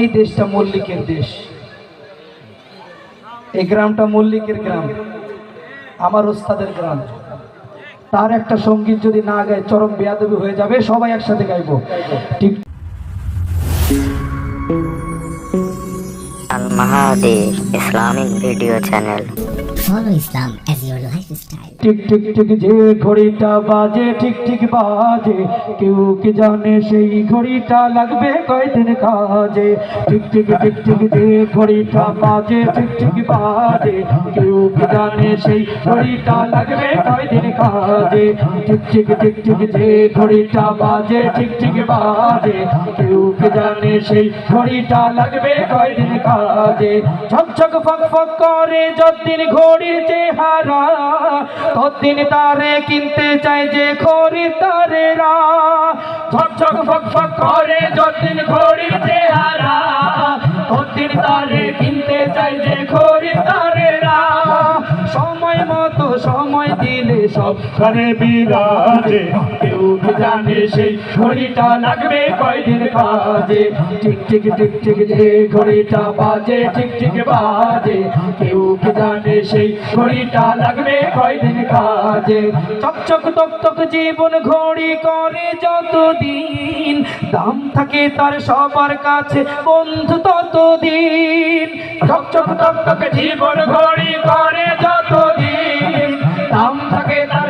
এই দেশটা মল্লিকের দেশ। এই গ্রামটা মল্লিকের গ্রাম। আমার ওস্তাদের গ্রাম। তার একটা সংগীত যদি না গায়, চরম বেয়াদবি হয়ে যাবে, সবাই একসাথে গাইব। ঠিক মহাদেশ Islamic video channel. Follow Islam as your lifestyle. টিক টিক টিক, যে ঘড়িটা বাজে ঠিক ঠিক বাজে। কেউ কি জানে সেই ঘড়িটা লাগবে কয়দিন কাজে? ঠিক ঠিক টিক টিক, যে ঘড়িটা বাজে ঠিক ঠিক বাজে। কেউ কি জানে সেই ঘড়িটা লাগবে কয়দিন কাজে? ঠিক ঠিক টিক টিক, যে ঘড়িটা বাজে ঠিক ঠিক বাজে। কেউ কি জানে সেই ঘড়িটা লাগবে কয়দিন কাজে? ঝকঝক ফক ফক করে যতদিন ঘড়ির চেহারা, ততদিন তারে কিনতে চাই যে খরিদারেরা ঝকঝক ফক ফক করে যতদিন ঘড়ির চেহারা, ততদিন তারে কিনতে চাই যে খরিদারেরা সময় মতো সময় দিলে সব ঘরে বিরাজে। কেউ জানে সেই ঘড়িটা লাগবে কয়দিন কাজে? ঠিক ঠিক ঠিক ঠিক যে ঘড়িটা বাজে ঠিক ঠিক বাজে। কি জানে সেই ঘড়িটা লাগবে কয়দিন কাজে। চকচক তক তক জীবন ঘড়ি করে যতদিন। দাম থাকে তার সবার কাছে বন্ধু ততদিন। চকচক তক তক জীবন ঘড়ি করে যতদিন। দাম থাকে তার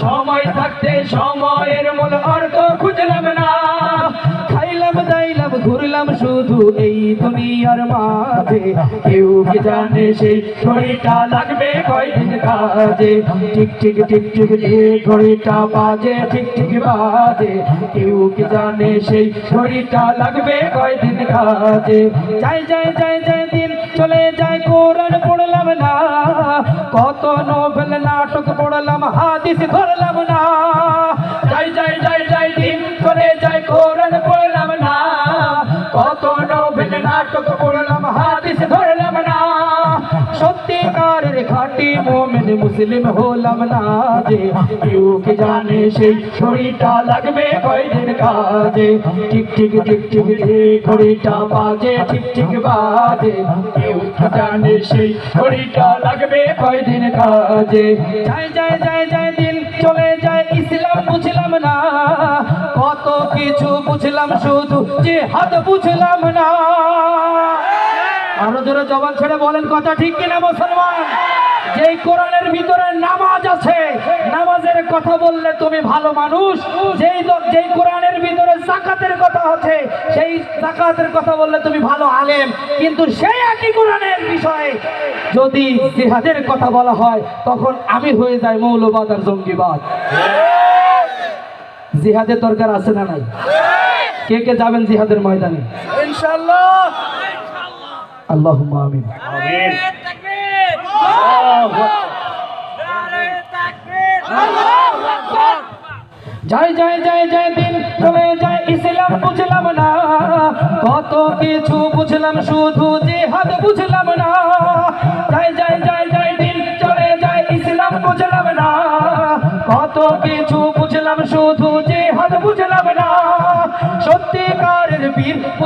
সময় থাকতে সময়ের মূল অর্থ খুঁজলাম না। খাইলাম, দাইলাম, ঘুরলাম শুধু এই দুনিয়ার মাঝে। কেউ কি জানে সেই ঘড়িটা লাগবে কয়দিন কাজে? ঠিক ঠিক ঠিক ঠিক যে ঘড়িটা বাজে ঠিক ঠিক বাজে। কেউ কি জানে সেই ঘড়িটা লাগবে কয়দিন কাজে? যাই যাই যাই যাই, দিন চলে যায় কোরআন পড়লাম না। কত নাটক হাদিস ধরলাম না। যাই যাই যাই যাই দিন করে যাই কোরআন মোমেন মুসলিম হলাম না যে কেউ জানে সেই ঘড়িটা লাগবে কয়দিন কাজে। ঠিক ঠিক ঠিক ঠিক ঘড়িটা বাজে ঠিক ঠিক বাজে। কেউ জানে সেই ঘড়িটা লাগবে কয়দিন কাজে। যাই যাই যাই যাই দিন চলে যায়, ইসলাম বুঝলাম না। কত কিছু বুঝলাম শুধু যে হাত বুঝলাম না। আরও জোরে জবান ছেড়ে বলেন কথা ঠিক কিনা মুসলমান? যেই কোরআনের ভিতরে নামাজ আছে নামাজের কথা বললে তুমি ভালো মানুষ। যেই যেই কোরআনের ভিতরে জাকাতের কথা আছে সেই জাকাতের কথা বললে তুমি ভালো আলেম। কিন্তু সেই একই কোরআনের বিষয়ে যদি জিহাদের কথা বলা হয় তখন আমি হয়ে যাই মৌলবাদ আর জঙ্গিবাদ। জিহাদের দরকার আছে না নাই? কে কে যাবেন জিহাদের ময়দানে? আল্লাহ আমিন। যাই যাই যাই যাই দিন চলে যায় ইসলাম বুঝলাম না। কত কিছু বুঝলাম, শুধু জিহাদ বুঝলাম না। যাই যাই যাই যাই দিন চলে যায়, ইসলাম বুঝলাম না। কত কিছু বুঝলাম, শুধু বুঝলাম না সত্যিকারের বীর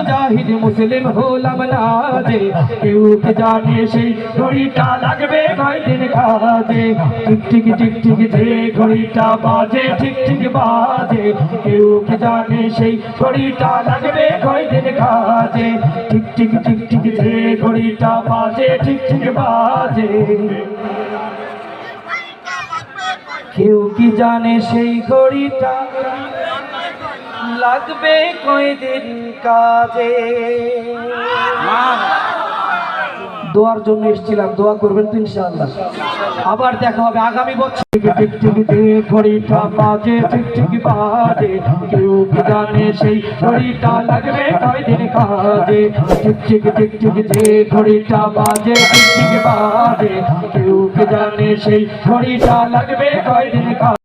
মুজাহিদ মুসলিম হলাম না যে, কেউ কে জানে সেই ঘড়িটা লাগবে কয়দিন কাজে? ঠিক ঠিক ঠিক ঠিক যে ঘড়িটা বাজে ঠিক ঠিক বাজে। কেউ কে জানে সেই ঘড়িটা লাগবে কয়দিন কাজে? ঠিক ঠিক ঠিক ঠিক যে ঘড়িটা বাজে ঠিক ঠিক বাজে। কেউ কি জানে সেই ঘড়িটা লাগবে কয়দিন কাজে? দোয়ার জন্য এসেছিলাম, দোয়া করবেন তো ইনশাআল্লাহ। আবার দেখা হবে আগামী বছর। ঘড়িটা বাজে ঠিক বাজে কেউ জানে সেই ঘড়িটা লাগবে কয়দিন কাজে? ঘড়িটা বাজে বাজে কেউ জানে সেই ঘড়িটা লাগবে কয়দিন কাজে?